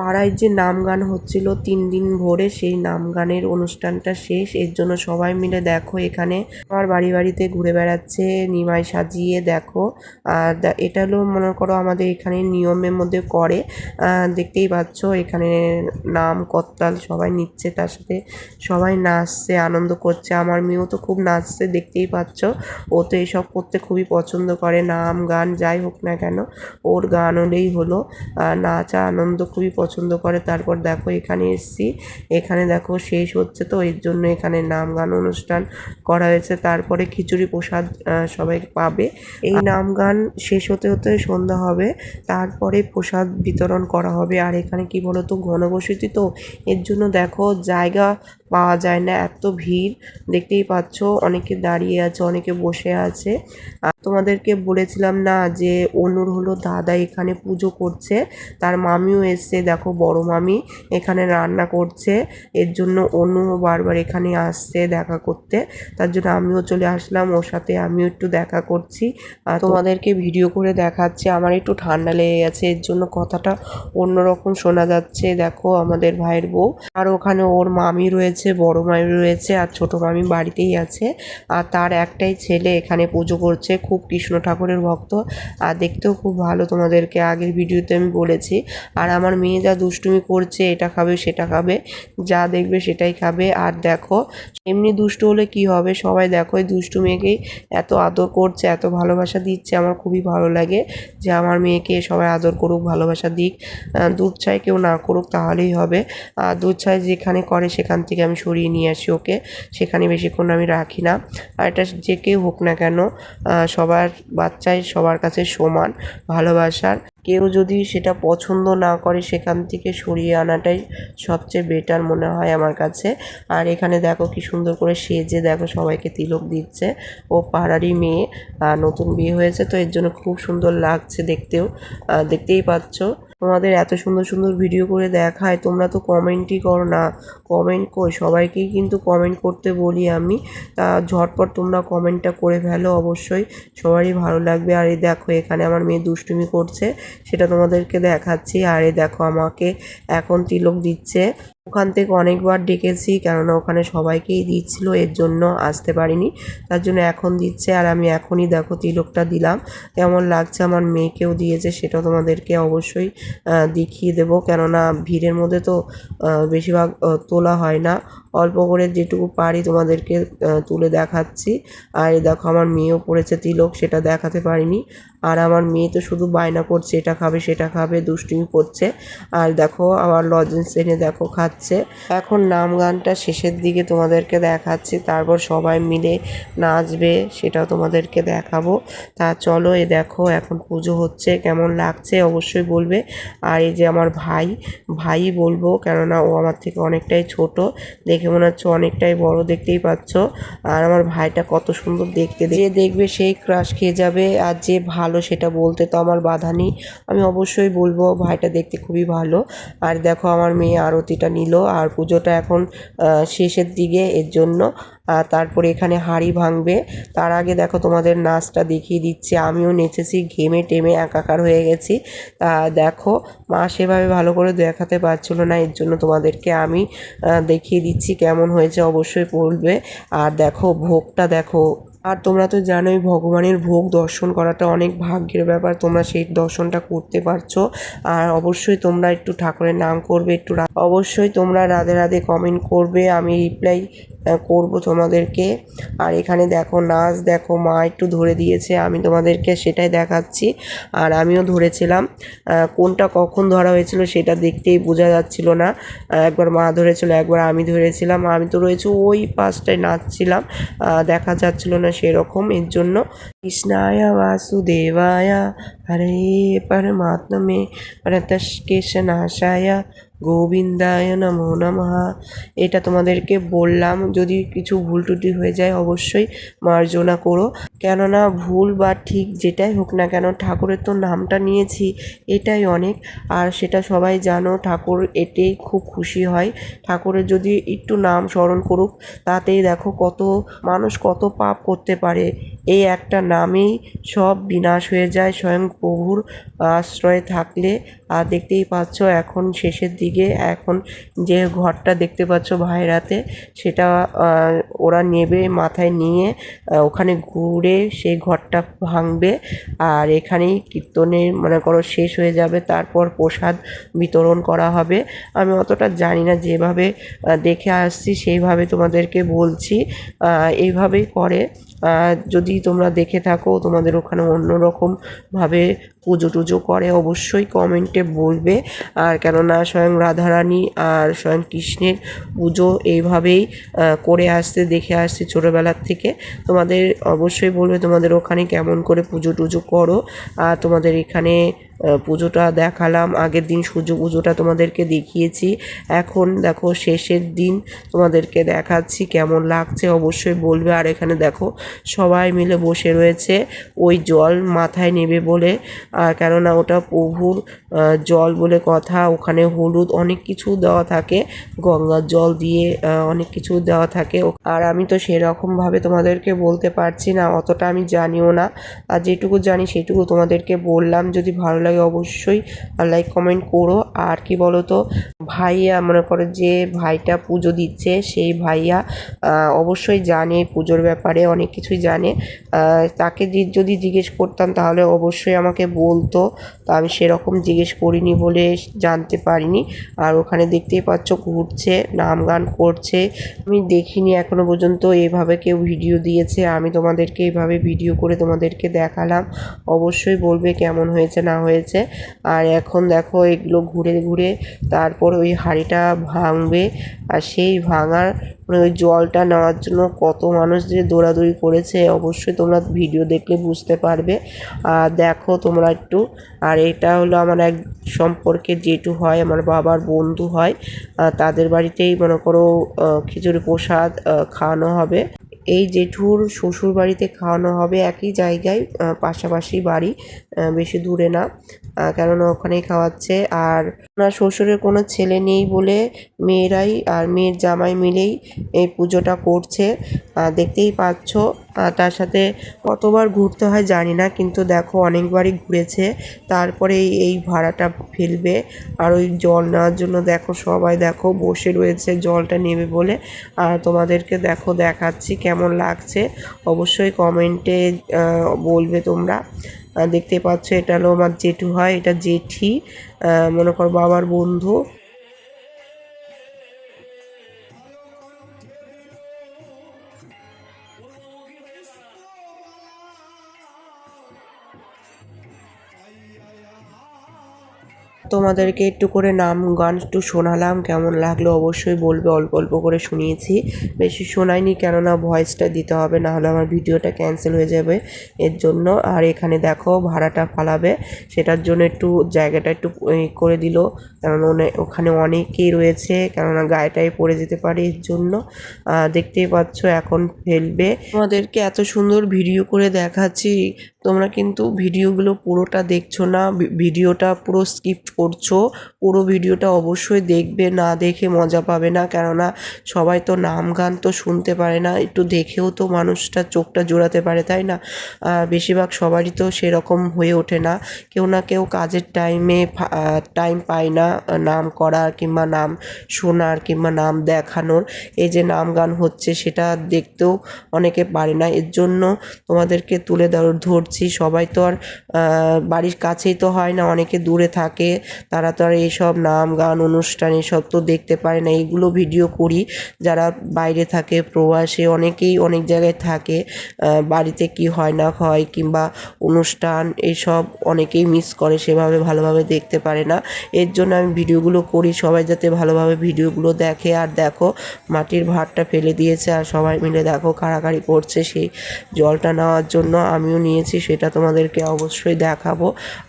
পাড়ায় যে নাম গান হচ্ছিল তিন দিন ভরে, সেই নাম গানের অনুষ্ঠানটা শেষ। এর জন্য সবাই মিলে দেখো এখানে। আমার বাড়ি বাড়িতে ঘুরে বেড়াচ্ছে, নিমাই সাজিয়ে দেখো। আর এটা হলো মনে করো আমাদের এখানে নিয়মের মধ্যে করে। দেখতেই পাচ্ছ এখানে নাম করতাল সবাই নিচ্ছে, তার সাথে সবাই নাচছে, আনন্দ করছে। আমার মেয়েও তো খুব নাচছে, দেখতেই পাচ্ছ। ও তো এসব করতে খুবই পছন্দ করে, নাম গান যাই হোক না কেন, ওর গান হলেই হলো। নাচা আনন্দ খুবই পছন্দ করে তারপর দেখো এখানে এসছি। এখানে দেখো শেষ হচ্ছে তো এর জন্য এখানে নাম গান অনুষ্ঠান করা হয়েছে। তারপরে খিচুড়ি প্রসাদ সবাই পাবে। এই নাম গান শেষ হতে হতে সন্ধ্যা হবে তারপরে প্রসাদ বিতরণ করা হবে। আর এখানে কি বলতো ঘনবসতি তো এর জন্য দেখো জায়গা পাওয়া যায় না এত ভিড়। দেখতেই পাচ্ছ অনেকে দাঁড়িয়ে আছে অনেকে বসে আছে। তোমাদেরকে বলেছিলাম না যে অনুর হলো দাদা এখানে পুজো করছে, তার মামিও এসছে, দেখো বড় মামি এখানে রান্না করছে, এর জন্য অনু বারবার এখানে আসছে দেখা করতে, তার জন্য আমিও চলে আসলাম, ওর সাথে আমিও একটু দেখা করছি, আর তোমাদেরকে ভিডিও করে দেখাচ্ছে, আমার একটু ঠান্ডা লেগে গেছে, এর জন্য কথাটা অন্যরকম শোনা যাচ্ছে, দেখো আমাদের ভাইয়ের বউ, আর ওখানে ওর মামি রয়েছে, বড় মামি রয়েছে, আর ছোট মামি বাড়িতেই আছে, আর তার একটাই ছেলে এখানে পুজো করছে খুব কৃষ্ণ ঠাকুরের ভক্ত, আর দেখতেও খুব ভালো তোমাদেরকে আগের ভিডিওতে আমি বলেছি। আর আমার মেয়ে যা দুষ্টুমি করছে, এটা খাবে, সেটা খাবে, যা দেখবে সেটাই খাবে। আর দেখো, এমনি দুষ্টু হলে কি হবে? সবাই দেখো, এই দুষ্টু মেয়েকেই এত আদর করছে, এত ভালোবাসা দিচ্ছে, আমার খুবই ভালো লাগে যে আমার মেয়েকে সবাই আদর করুক, ভালোবাসা দিক। দুধ ছাই কেউ না করুক, তাহলেই হবে। আর দুধ ছাই যেখানে করে, সেখান থেকে আমি সরিয়ে নিয়ে আসি ওকে। সেখানে বেশিক্ষণ আমি রাখি না। আর এটা যে কেউ হোক না কেন সবার বাচ্চাই সবার কাছে সমান, ভালোবাসার। কেউ যদি সেটা পছন্দ না করে সেখান থেকে সরিয়ে আনাটাই সবচেয়ে বেটার মনে হয় আমার কাছে। আর এখানে দেখো কি সুন্দর করে সেজে দেখো সবাইকে তিলক দিচ্ছে। ও পাড়ারই মেয়ে নতুন বিয়ে হয়েছে তো এর জন্য খুব সুন্দর লাগছে দেখতেও দেখতেই পাচ্ছ। তোমাদের এত সুন্দর সুন্দর ভিডিও করে দেখায়, তোমরা তো কমেন্টই করো না কমেন্ট কই? সবাইকেই কিন্তু কমেন্ট করতে বলি আমি। তা ঝটপট তোমরা কমেন্টটা করে ফেলো অবশ্যই। সবারই ভালো লাগবে। আর এই দেখো, এখানে আমার মেয়ে দুষ্টুমি করছে। সেটা তোমাদেরকে দেখাচ্ছি। আর এই দেখো, আমাকে এখন তিলক দিচ্ছে। ওখান থেকে অনেকবার ডেকেছি, কেননা ওখানে সবাইকেই দিচ্ছিল, এর জন্য আসতে পারিনি। তার জন্য এখন দিচ্ছে আর আমি এখনই দেখো তিলকটা দিলাম। কেমন লাগছে আমার মেয়েকেও দিয়েছে, সেটা তোমাদেরকে অবশ্যই দেখিয়ে দেবো। কেননা ভিড়ের মধ্যে তো বেশিরভাগ তোলা হয় না। অল্প করে যেটুকু পারি তোমাদেরকে তুলে দেখাচ্ছি। আর এই দেখো আমার মেয়েও পড়েছে তিলক, সেটা দেখাতে পারিনি। আর আমার মেয়ে তো শুধু বায়না করছে, এটা খাবে, সেটা খাবে, দুষ্টুমি করছে। আর দেখো আবার লজেন্স এনে দেখো খাচ্ছে। এখন নাম গানটা শেষের দিকে তোমাদেরকে দেখাচ্ছি, তারপর সবাই মিলে নাচবে, সেটাও তোমাদেরকে দেখাবো। তা চলো এ দেখো এখন পুজো হচ্ছে, কেমন লাগছে অবশ্যই বলবে। আর এই যে আমার ভাই ভাই বলব, কেননা ও আমার থেকে অনেকটাই ছোট, দেখে মনে হচ্ছে অনেকটাই বড় দেখতেই পাচ্ছ। আর আমার ভাইটা কত সুন্দর দেখতে যে দেখবে সেই ক্রাশ খেয়ে যাবে আর যে ভালো সেটা বলতে তো আমার বাধা নেই। আমি অবশ্যই বলব ভাইটা দেখতে খুবই ভালো। আর দেখো আমার মেয়ে আরতিটা নিল আর পুজোটা এখন শেষের দিকে এর জন্য। আর তারপরে এখানে হাঁড়ি ভাঙবে। তার আগে দেখো তোমাদের নাচটা দেখিয়ে দিচ্ছি। আমিও নেচেছি, ঘেমে টেমে একাকার হয়ে গেছি। দেখো মা সেভাবে ভালো করে দেখাতে পারছিলো না, এর জন্য তোমাদেরকে আমি দেখিয়ে দিচ্ছি কেমন হয়েছে অবশ্যই বলবে। আর দেখো, ভোগটা দেখো আর তোমরা তো জানোই ভগবানের ভোগ দর্শন করাটা অনেক ভাগ্যের ব্যাপার, তোমরা সেই দর্শনটা করতে পারছ। আর অবশ্যই তোমরা একটু ঠাকুরের নাম করবে, একটু অবশ্যই তোমরা রাধে রাধে কমেন্ট করবে, আমি রিপ্লাই করব তোমাদেরকে। আর এখানে দেখো নাচ, দেখো মা একটু ধরে দিয়েছে, আমি তোমাদেরকে সেটাই দেখাচ্ছি। আর আমিও ধরেছিলাম কোনটা কখন ধরা হয়েছিল সেটা দেখতেই বোঝা যাচ্ছিল না। একবার মা ধরেছিল, একবার আমি ধরেছিলাম, আমি তো রয়েছে ওই পাশটায় নাচছিলাম দেখা যাচ্ছিল না সেরকম এর জন্য কৃষ্ণায় বাসুদেবায়। হরে পরমাত্মে প্রতষ্কেশনাশায় গোবিন্দায় নমো নমঃ। এটা তোমাদেরকে বললাম, যদি কিছু ভুল টুটি হয়ে যায় অবশ্যই মার্জনা করো। কেননা ভুল বা ঠিক যেটাই হোক না কেন, ঠাকুরের তো নামটা নিয়েছি, এটাই অনেক। আর সেটা সবাই জানো, ঠাকুর এতেই খুব খুশি হয়। ঠাকুরের যদি একটু নাম স্মরণ করুক, তাতেই দেখো কত মানুষ কত পাপ করতে পারে। এই একটা নামেই সব বিনাশ হয়ে যায় স্বয়ং প্রভুর আশ্রয়ে থাকলে। আর দেখতেই পাচ্ছ এখন শেষের দিকে, এখন যে ঘরটা দেখতে পাচ্ছ ভাইরাতে, সেটা ওরা নেবে মাথায় নিয়ে ওখানে ঘুরে সেই ঘরটা ভাঙবে আর এখানেই কীর্তনের, মনে করো, শেষ হয়ে যাবে, তারপর প্রসাদ বিতরণ করা হবে। আমি অতটা জানি না, যেভাবে দেখে আসছি, সেইভাবে তোমাদেরকে বলছি। এইভাবেই করে যদি তোমরা দেখে থাকো, তোমাদের ওখানে অন্যরকম ভাবে পুজো টুজো করে, অবশ্যই কমেন্টে বলবে। আর কেননা স্বয়ং রাধারানী আর স্বয়ং কৃষ্ণের পুজো এইভাবেই করে আসতে দেখে আসছে ছোটোবেলার থেকে। তোমাদের অবশ্যই বলবে, তোমাদের ওখানে কেমন করে পুজো টুজো করো, আর তোমাদের এখানে পুজোটা দেখালাম। আগের দিন সূর্য পুজোটা তোমাদেরকে দেখিয়েছি। এখন দেখো শেষের দিন, তোমাদেরকে দেখাচ্ছি কেমন লাগছে, অবশ্যই বলবে। আর এখানে দেখো সবাই মিলে বসে রয়েছে। ওই জল মাথায় নেবে বলে। আর কেননা ওটা প্রভুর জল বলে কথা। ওখানে হলুদ অনেক কিছু দেওয়া থাকে। গঙ্গার জল দিয়ে অনেক কিছু দেওয়া থাকে। আর আমি তো সেরকমভাবে তোমাদেরকে বলতে পারছি না। অতটা আমি জানিও না। আর যেটুকু জানি সেটুকু তোমাদেরকে বললাম। যদি ভালো লাগে অবশ্যই লাইক কমেন্ট করো। আর কি বলো তো ভাইয়া মনে করো যে ভাইটা পুজো দিচ্ছে, সেই ভাইয়া অবশ্যই জানে পুজোর ব্যাপারে, অনেক কিছুই জানে। তাকে যদি জিজ্ঞেস করতাম তাহলে অবশ্যই আমাকে বলতো। তা আমি সেরকম জিজ্ঞেস করিনি বলে জানতে পারিনি। আর ওখানে দেখতেই পাচ্ছ ঘুরছে, নাম গান করছে। আমি দেখিনি এখনও পর্যন্ত এভাবে কেউ ভিডিও দিয়েছে। আমি তোমাদেরকে এইভাবে ভিডিও করে তোমাদেরকে দেখালাম। অবশ্যই বলবে কেমন হয়েছে, না হয়েছে। আর এখন দেখো এগুলো ঘুরে ঘুরে তারপর ওই হাঁড়িটা ভাঙবে আর সেই ভাঙার মানে ওই জলটা নেওয়ার জন্য কত মানুষ যে দৌড়াদৌড়ি করেছে অবশ্যই তোমরা ভিডিও দেখলে বুঝতে পারবে। আর দেখো তোমরা একটু, আর এটা হলো আমার এক সম্পর্কে যেটু হয়, আমার বাবার বন্ধু হয় তাদের বাড়িতেই মনে করো খিচুড়ি প্রসাদ খাওয়ানো হবে। এই জেঠুর শ্বশুর বাড়িতে খাওয়ানো হবে একই জায়গায় পাশাপাশি বাড়ি বেশি দূরে না। কেননা ওখানেই খাওয়াচ্ছে। আর ওনার শ্বশুরের কোনো ছেলে নেই বলে মেয়েরাই আর মেয়ের জামাই মিলেই এই পুজোটা করছে। দেখতেই পাচ্ছ তার সাথে কতবার ঘুরতে হয় জানি না, কিন্তু দেখো অনেকবারই ঘুরেছে। তারপরে এই- ভাড়াটা ফেলবে। আর ওই জল নেওয়ার জন্য দেখো সবাই দেখো বসে রয়েছে জলটা নেবে বলে। আর তোমাদেরকে দেখো দেখাচ্ছি কেমন লাগছে। অবশ্যই কমেন্টে বলবে তোমরা। দেখতে পাচ্ছ এটা হলো আমার জেঠু হয় এটা জেঠি। মনে করো বাবার বন্ধু। তোমাদেরকে একটু করে নাম গান একটু শোনালাম, কেমন লাগল অবশ্যই বলবে, অল্প অল্প করে শুনিয়েছি। বেশি শোনাইনি, কেননা ভয়েসটা দিতে হবে না হলে আমার ভিডিওটা ক্যান্সেল হয়ে যাবে এর জন্য। আর এখানে দেখো ভাড়াটা ফালাবে, সেটার জন্য একটু জায়গাটা একটু করে দিল, কারণ ওখানে অনেকেই রয়েছে, কেননা গায়েটাই পড়ে যেতে পারে এর জন্য। দেখতেই পাচ্ছ এখন ফেলবে। তোমাদেরকে এত সুন্দর ভিডিও করে দেখাচ্ছি, তোমরা কিন্তু ভিডিওগুলো পুরোটা দেখছ না ভিডিওটা পুরো স্কিপ করছ, পুরো ভিডিওটা অবশ্যই দেখবে, না দেখে মজা পাবে না, কেননা সবাই তো নাম গান তো শুনতে পারে না, একটু দেখেও তো মানুষটা চোখটা জোড়াতে পারে, তাই না? বেশিরভাগ সবারই তো সেরকম হয়ে ওঠে না, কেউ না কেউ কাজের টাইমে টাইম পায় না নাম করার কিংবা নাম শোনার কিংবা নাম দেখানোর, এই যে নাম গান হচ্ছে সেটা দেখতেও অনেকে পারে না, এর জন্য তোমাদেরকে তুলে ধরছি, সবাই তো আর বাড়ির কাছেই তো হয় না, অনেকে দূরে থাকে তারা তো আর এইসব নাম গান অনুষ্ঠান এসব তো দেখতে পারে না। এইগুলো ভিডিও করি। যারা বাইরে থাকে, প্রবাসে অনেকেই অনেক জায়গায় থাকে। বাড়িতে কি হয় না হয় কিংবা অনুষ্ঠান এইসব অনেকেই মিস করে, সেভাবে ভালোভাবে দেখতে পারে না। এর জন্য আমি ভিডিওগুলো করি সবাই যাতে ভালোভাবে ভিডিওগুলো দেখে। আর দেখো, মাটির ভাতটা ফেলে দিয়েছে আর সবাই মিলে দেখো কাড়াকাড়ি করছে। সেই জলটা নেওয়ার জন্য আমিও নিয়েছি, সেটা তোমাদেরকে অবশ্যই দেখাবো।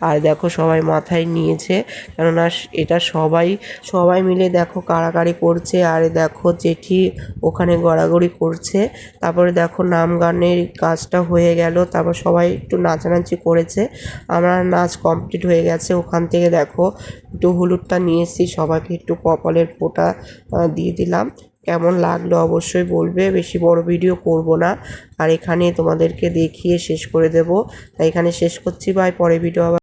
আর দেখো সবাই মাথায় নিয়েছে। কেননা এটা সবাই সবাই মিলে দেখো কাড়াকাড়ি করছে আর দেখো জেঠি ওখানে গড়াগড়ি করছে, তারপরে দেখো নাম গানের কাজটা হয়ে গেল, তারপর সবাই একটু নাচানাচি করেছে, আমার নাচ কমপ্লিট হয়ে গেছে, ওখান থেকে দেখো একটু হলুদটা নিয়ে এসেছি, সবাইকে একটু কপালের ফোঁটা দিয়ে দিলাম, কেমন লাগল অবশ্যই বলবে, বেশি বড় ভিডিও করব না, আর এখানে তোমাদেরকে দেখিয়ে শেষ করে দেব তাই এখানে শেষ করছি বাই পরে ভিডিও আবার